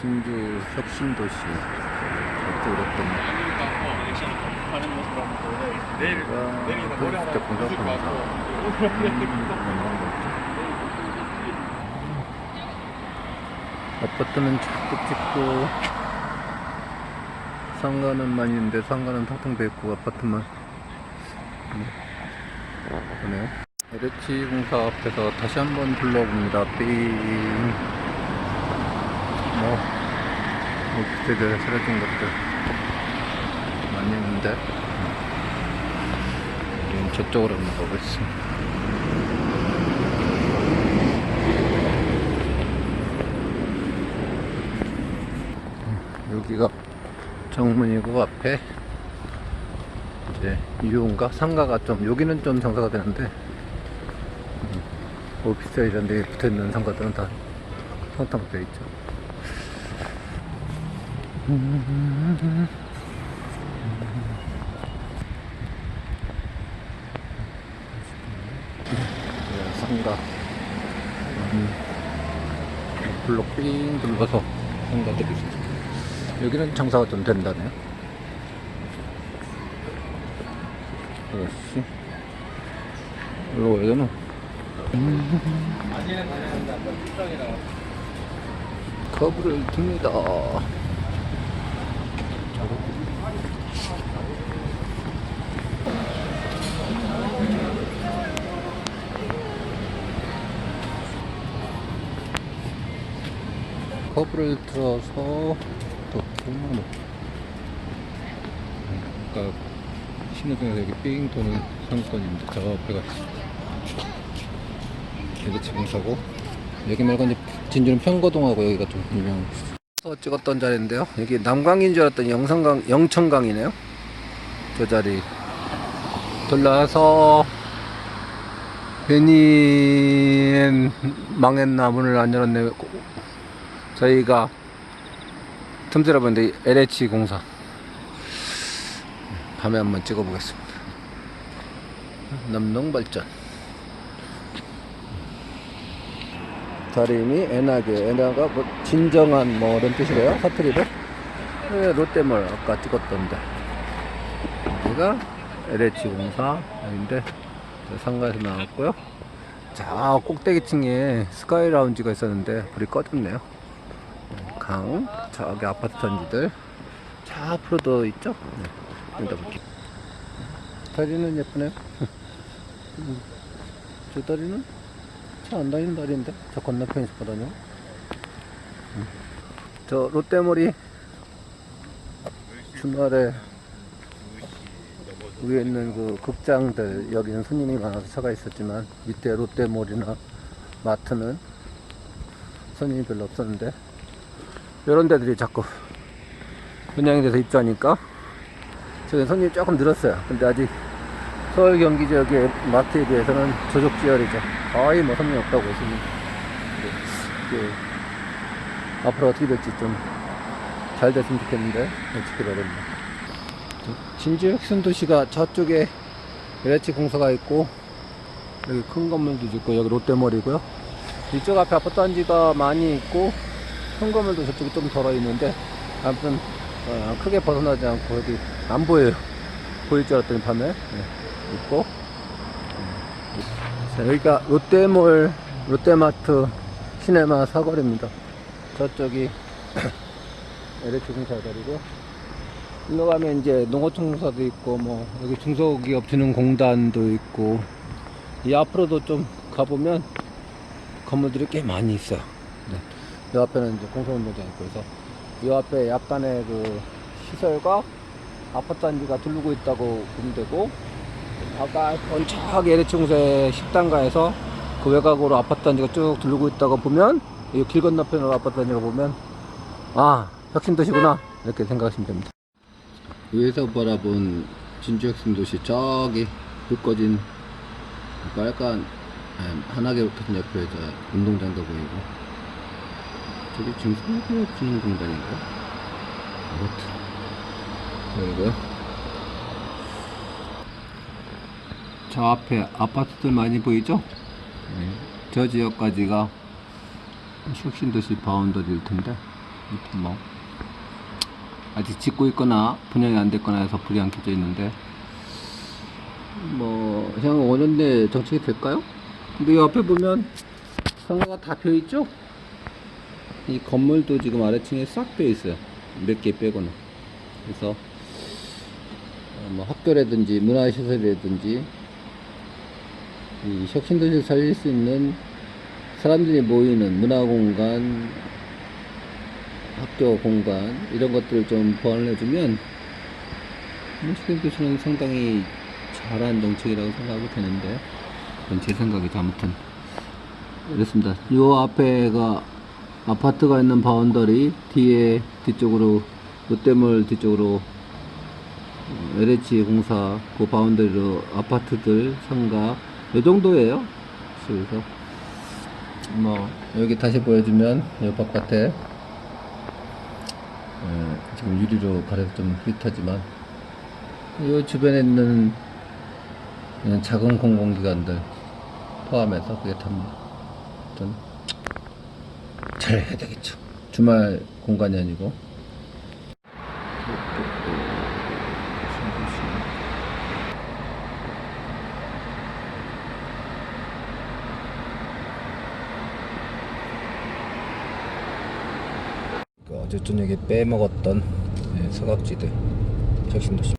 진주 혁신도시. 보여요. 내일 아, 내일 노래 하나 때 공사 부르고 와서 아파트는 자꾸 찍고 상가는 많이 있는데 상가는 텅텅 비었고 아파트만. 네. 그러네요. LH 공사 앞에서 다시 한번 둘러봅니다. 삥 뭐, 오피스텔 쓰러진 것들 많이 있는데. 음, 저쪽으로 한번 가보겠습니다. 여기가 정문이고 앞에 이제 유흥가 상가가 좀 여기는 좀 장사가 되는데 음, 오피스텔 이런 데 붙어있는 상가들은 다 텅텅 비어 있죠 네, 상가 음, 블록 삥 둘러서 상가들이 여기는 장사가 좀 된다네요. 역시. 일로 가야 되나? 커브를 듭니다. 커브를 또 통로. 아까 신호등에서 여기 삥 도는 상권인데 저 앞에가 여기 지금 사고. 여기 말고 이제 진주는 평거동하고 여기가 좀 유명. 서 찍었던 자리인데요. 여기 남강인 줄 알았더니 영성강 영천강이네요. 저 자리. 돌려서 괜히 망했나 문을 안 열었네 저희가 틈새로 보는데 LH 공사. 밤에 한번 찍어보겠습니다. 남농발전. 다리미 애나게 애나가 뭐 진정한 뭐 이런 뜻이래요? 사투리로? 네, 롯데몰 아까 찍었던데. 여기가 LH 공사 여기인데 저 상가에서 나왔고요. 자 꼭대기층에 스카이 라운지가 있었는데 불이 꺼졌네요 강 저기 아파트 단지들. 저 앞으로도 있죠? 네. 여기다 볼게요. 다리는 예쁘네요. 음, 저 다리는? 차 안 다니는 다리인데? 저 건너편에서 보다녀 음. 저 롯데몰이 주말에 위에 있는 그 극장들 여기는 손님이 많아서 차가 있었지만 밑에 롯데몰이나 마트는 손님이 별로 없었는데 이런 데들이 자꾸 분양이 돼서 입주하니까 저기 손님이 조금 늘었어요. 근데 아직 서울 경기 지역의 마트에 비해서는 저속지열이죠. 거의 뭐 손님이 없다고 했습니다. 이게 앞으로 어떻게 될지 좀 잘 됐으면 좋겠는데 네, 지켜봐야 됩니다. 진주 혁신도시가 저쪽에 LH 공사가 있고 여기 큰 건물도 있고 여기 롯데몰이고요. 이쪽 앞에 아파트 단지가 많이 있고 큰 건물도 저쪽에 좀 덜어 있는데 아무튼 어, 크게 벗어나지 않고 여기 안 보여요. 보일 줄 알았더니 밤에 네, 있고 음. 자, 여기가 롯데몰 롯데마트 시네마 사거리입니다. 저쪽이 LH 공사 자리고 일로 가면 이제 농어촌공사도 있고 뭐 여기 중소기업 진흥공단도 있고 이 앞으로도 좀 가보면 건물들이 꽤 많이 있어요. 네. 이 앞에는 이제 공소운동장 있고 그래서 이 앞에 약간의 그 시설과 아파트 단지가 두르고 있다고 보면 되고 아까 원착하게 LH공사의 식당가에서 그 외곽으로 아파트 단지가 쭉 두르고 있다고 보면 이 길 건너편으로 아파트 단지가 보면 아 혁신도시구나 이렇게 생각하시면 됩니다. 위에서 바라본 진주 혁신도시 저기 불 꺼진 빨간 한하계 로켓 옆에 저 운동장도 보이고 저기 지금 소기업 공단인가요? 아무튼 여기고요 저 앞에 아파트들 많이 보이죠? 네. 저 지역까지가 혁신도시 바운더리일 텐데 뭐 아직 짓고 있거나 분양이 안 됐거나 해서 불이 안 켜져 있는데 뭐 향후 5년 내에 정책이 될까요? 근데 이 앞에 보면 상가가 다 비어 있죠? 이 건물도 지금 아래층에 싹 비어 있어요. 몇 개 빼고는. 그래서 어, 뭐 학교라든지 문화시설이라든지 이 혁신도시를 살릴 수 있는 사람들이 모이는 문화공간, 학교 공간 이런 것들을 좀 보완을 해주면 혁신도시는 상당히 잘한 정책이라고 생각하고 되는데 제 생각이죠 아무튼 그렇습니다 요 앞에가 아파트가 있는 바운더리 뒤에 뒤쪽으로 롯데몰 뒤쪽으로 어, LH 공사 그 바운더리로 아파트들 상가 요 정도예요. 그래서 뭐 여기 다시 보여주면 요 바깥에 어, 지금 유리로 가려서 좀 흐릿하지만 이 주변에 있는 작은 공공기관들 포함해서 그게 다 어떤 잘 해야 되겠죠. 주말 공간이 아니고. 어제 저녁에 빼먹었던 예, 서각지대 혁신도시